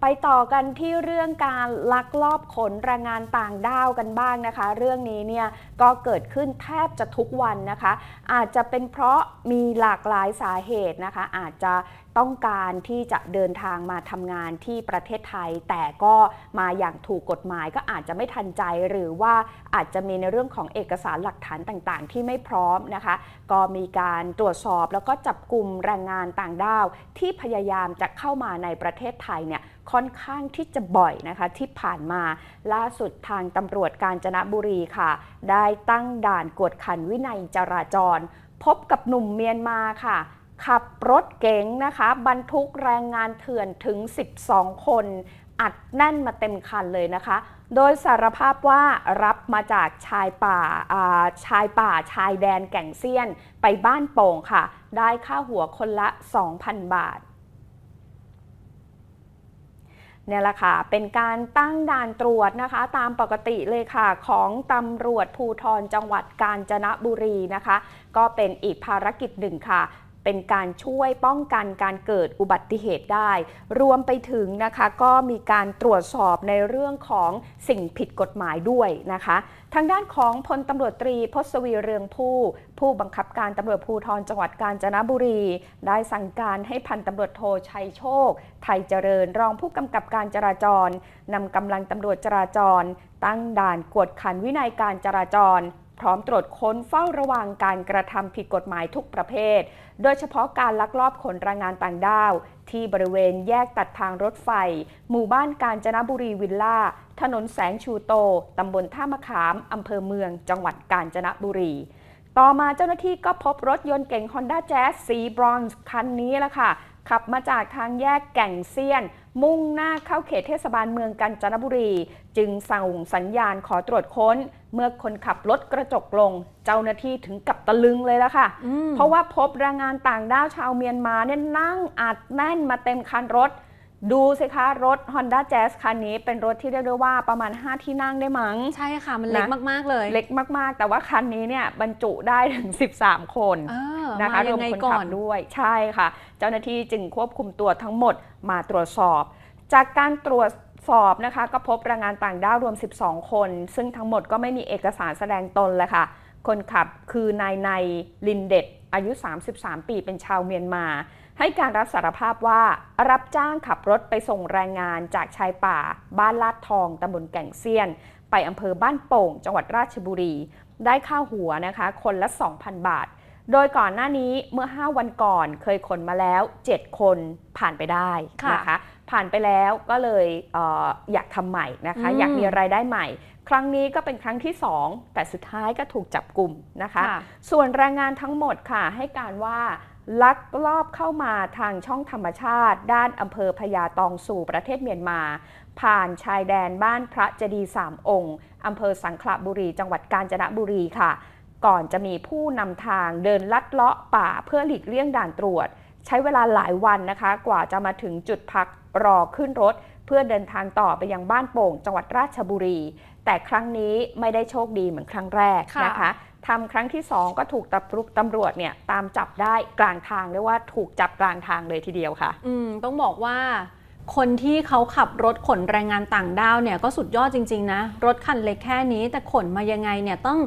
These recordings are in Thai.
ไปต่อกันที่เรื่องการลักลอบขนแรงงานต่างด้าวกันบ้างนะคะ เรื่องนี้เนี่ยก็เกิดขึ้นแทบจะทุกวันนะคะ อาจจะเป็นเพราะมีหลากหลายสาเหตุนะคะ อาจจะต้องการที่จะเดินทางมาทำงานที่ประเทศไทย แต่ก็มาอย่างถูกกฎหมายก็อาจจะไม่ทันใจ หรือว่าอาจจะมีในเรื่องของเอกสารหลักฐานต่างๆ ที่ไม่พร้อมนะคะ ก็มีการตรวจสอบแล้วก็จับกลุ่มแรงงานต่างด้าว ที่พยายามจะเข้ามาในประเทศไทยเนี่ยค่อนข้างที่จะบ่อยนะคะที่ผ่านมาล่าสุดทางตำรวจกาญจนบุรีค่ะ ได้ตั้งด่านกวดขันวินัยจราจร พบกับหนุ่มเมียนมาค่ะ ขับรถเก๋งนะคะ บรรทุกแรงงานเถื่อนถึง 12 คนอัดแน่นมาเต็มคันเลยนะคะ โดยสารภาพว่ารับมาจากชายป่าาชายป่าชายแดนแก่งเซียนไปบ้านโป่งค่ะ ได้ค่าหัวคนละ 2,000 บาท เนี่ยแหละค่ะ เป็นการตั้งด่านตรวจนะคะ ตามปกติเลยค่ะ ของตำรวจภูทรจังหวัดกาญจนบุรีนะคะ ก็เป็นอีกภารกิจหนึ่งค่ะ เป็นการช่วยป้องกันการเกิดอุบัติเหตุได้ รวมไปถึงนะคะก็มีการตรวจสอบในเรื่องของสิ่งผิดกฎหมายด้วยนะคะ ทางด้านของพลตำรวจตรีพศวีเรืองผู้ ผู้บังคับการตำรวจภูธรจังหวัดกาญจนบุรี ได้สั่งการให้พันตำรวจโทชัยโชค ไทยเจริญรองผู้กำกับการจราจรนำกำลังตำรวจจราจร ตั้งด่านกวดขันวินัยการจราจร พร้อมตรวจค้นเฝ้าระวังการกระทำผิดกฎหมายทุกประเภท โดยเฉพาะการลักลอบขนแรงงานต่างด้าว ที่บริเวณแยกตัดทางรถไฟ หมู่บ้านกาญจนบุรีวิลล่า ถนนแสงชูโต ตำบลท่ามะขามอำเภอเมือง จังหวัดกาญจนบุรีต่อมาเจ้าหน้าที่ก็พบรถยนต์เก๋ง Honda Jazz สีบรอนซ์คันนี้แหละค่ะ ขับมาจากทางแยกแก่งเซียน มุ่งหน้าเข้าเขตเทศบาลเมืองกาญจนบุรี จึงส่งสัญญาณขอตรวจค้น เมื่อคนขับรถกระจกลง เจ้าหน้าที่ถึงกับตะลึงเลยละค่ะ เพราะว่าพบแรงงานต่างด้าวชาวเมียนมาเนี่ยนั่งอัดแน่นมาเต็มคันรถ ดูสิคะ รถ Honda Jazz คันนี้เป็นรถที่เรียกได้ว่าประมาณ 5 ที่นั่งได้มั้ง ใช่ค่ะ มันเล็กนะมากๆเลย เล็กมากๆ แต่ว่าคันนี้เนี่ยบรรจุได้ถึง 13 คนเออนะคะมารยัวมงไงคนก่ขัอบนด้วยใช่ค่ะ เจ้าหน้าที่จึงควบคุมตัวทั้งหมดมาตรวจสอบ จากการตรวจสอบนะคะก็พบแรงงานต่างด้าวรวม 12 คน ซึ่งทั้งหมดก็ไม่มีเอกสารแสดงตนเลยค่ะ คนขับคือนายในลินเด็ดอายุ 33 ปีเป็นชาวเมียนมา ให้การรับสารภาพว่ารับจ้างขับรถไปส่งแรงงานจากชายป่า บ้านลาดทองตำบลแก่งเซียน ไปอำเภอบ้านโป่ง จังหวัดราชบุรี ได้ค่าหัวนะคะ คนละ 2,000 บาท โดยก่อนหน้านี้เมื่อ 5 วันก่อนเคยขนมาแล้ว 7 คนผ่านไปได้ค่ะนะคะ ผ่านไปแล้วก็เลยเอออยากทำใหม่นะคะอืมอยากมีรายได้ใหม่ครั้งนี้ก็เป็นครั้งที่ 2 แต่สุดท้ายก็ถูกจับกลุ่มนะคะค่ะส่วนแรงงานทั้งหมดค่ะ ให้การว่า ลักลอบเข้ามาทางช่องธรรมชาติ ด้านอำเภอพญาตองสู่ประเทศเมียนมา ผ่านชายแดนบ้านพระเจดีย์สามองค์อำเภอสังขละบุรี จังหวัดกาญจนบุรีค่ะ ก่อนจะมีผู้นำทางเดินลัดเลาะป่าเพื่อหลีกเลี่ยงด่านตรวจ ใช้เวลาหลายวันนะคะ กว่าจะมาถึงจุดพักรอขึ้นรถ เพื่อเดินทางต่อไปยังบ้านโป่ง จังหวัดราชบุรี แต่ครั้งนี้ไม่ได้โชคดีเหมือนครั้งแรกะนะคะ ทำครั้งที่ 2 ก็ถูกตำรวจตำรวจเนี่ยตามจับได้กลางทางเรียกว่าถูกจับกลางทางเลยทีเดียวค่ะ อืมต้องบอกว่า คนที่เขาขับรถขนแรงงานต่างด้าวเนี่ยก็สุดยอดจริง ๆ นะ รถคันเล็กแค่นี้ แต่ขนมายังไงเนี่ยต้อง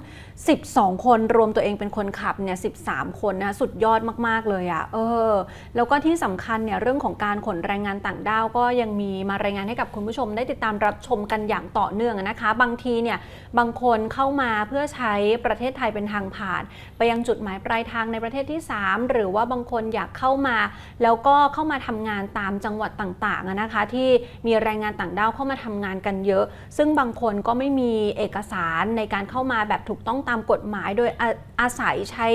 12 คนรวมตัวเองเป็นคนขับเนี่ย13 คนนะสุดยอดมากๆเลยอะ่ะเออ แล้วก็ที่สำคัญเนี่ยเรื่องของการขนแรงงานต่างด้าวก็ยังมีมารายงานให้กับคุณผู้ชม ได้ติดตามรับชมกันอย่างต่อเนื่องนะคะ บางทีเนี่ยบางคนเข้ามาเพื่อใช้ประเทศไทยเป็นทางผ่าน ไปยังจุดหมายปลายทางในประเทศที่ 3 หรือว่าบางคนอยากเข้ามา แล้วก็เข้ามาทำงานตามจังหวัดต่างๆนะคะที่มีแรงงานต่างด้าวเข้ามาทำงานกันเยอะ ซึ่งบางคนก็ไม่มีเอกสารในการเข้ามาแบบถูกต้องตามกฎหมาย โดยอาอาศัยใช้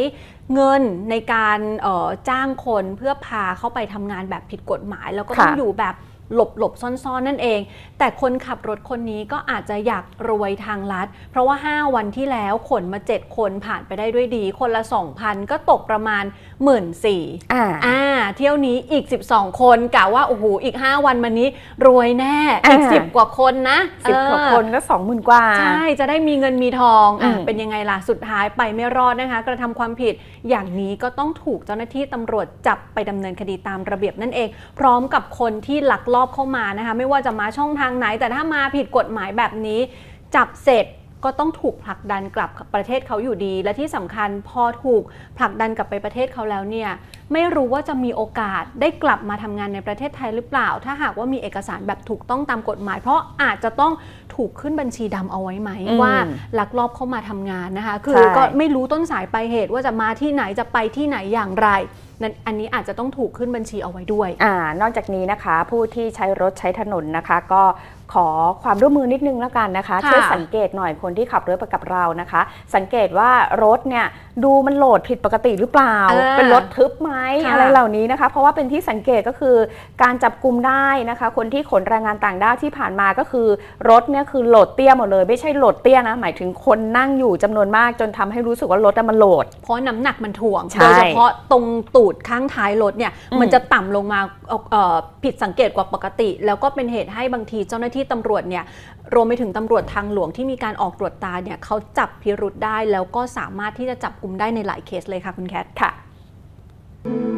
เงินในการเอ่อจ้างคนเพื่อพาเข้าไปทำงานแบบผิดกฎหมาย แล้วก็ต้องค่ะอยู่แบบหลบหลบซ่อนๆนั่นเอง แต่คนขับรถคนนี้ก็อาจจะอยากรวยทางลัด เพราะว่า 5 วันที่แล้วขนมา 7 คนผ่านไปได้ด้วยดี คนละ 2,000 ก็ตกประมาณ 1 4ื่นอ่าอ่า เที่ยวนี้อีก 12 คนกะว่าโอ้โหอีก 5 วันมานี้รวยแน่อีกอ่า 10 กว่าคนนะสิบกว่าเออ คนก็สองหมื่นกว่า ใช่ จะได้มีเงินมีทองอะอืมเป็นยังไงล่ะ สุดท้ายไปไม่รอดนะคะ กระทำความผิดอย่างนี้ก็ต้องถูกเจ้าหน้าที่ตำรวจจับไปดำเนินคดีตามระเบียบนั่นเอง พร้อมกับคนที่ลักลอบเข้ามานะคะ ไม่ว่าจะมาช่องทางไหน แต่ถ้ามาผิดกฎหมายแบบนี้ จับเสร็จ ก็ต้องถูกผลักดันกลับประเทศเขาอยู่ดี และที่สำคัญพอถูกผลักดันกลับไปประเทศเขาแล้วเนี่ยไม่รู้ว่าจะมีโอกาสได้กลับมาทำงานในประเทศไทยหรือเปล่า ถ้าหากว่ามีเอกสารแบบถูกต้องตามกฎหมาย เพราะอาจจะต้องถูกขึ้นบัญชีดำเอาไว้ไหมอืมว่าลักลอบเข้ามาทำงานนะคะ คือใช่ก็ไม่รู้ต้นสายปลายเหตุว่าจะมาที่ไหนจะไปที่ไหนอย่างไรนั่นอันนี้อาจจะต้องถูกขึ้นบัญชีเอาไว้ด้วยอ่านอกจากนี้นะคะ ผู้ที่ใช้รถใช้ถนนนะคะ ก็ ขอความร่วมมือนิดนึงแล้วกันนะคะค่ะช่วยสังเกตหน่อยคนที่ขับรถไปกับเรานะคะ สังเกตว่ารถเนี่ยดูมันโหลดผิดปกติหรือเปล่าเออเป็นรถทึบไหมค่ะอะไรเหล่านี้นะคะ เพราะว่าเป็นที่สังเกตก็คือการจับกลุ่มได้นะคะ คนที่ขนแรงงานต่างด้าวที่ผ่านมาก็คือ รถเนี่ยคือโหลดเตี้ยหมดเลยไม่ใช่โหลดเตี้ยนะหมายถึงคนนั่งอยู่จำนวนมากจนทำให้รู้สึกว่ารถน่ะมันโหลด เพราะน้ำหนักมันถ่วงใช่โดยเฉพาะตรงตูดข้างท้ายรถเนี่ยอืมมันจะต่ำลงมาเอ่อเอ่อผิดสังเกตกว่าปกติ แล้วก็เป็นเหตุให้บางทีเจ้าหน้าที่ที่ตำรวจเนี่ยรวมไปถึงตำรวจทางหลวงที่มีการออกตรวจตาเนี่ยเขาจับพิรุษได้แล้วก็สามารถที่จะจับกลุ่มได้ในหลายเคสเลยค่ะคุณแคทค่ะ thank you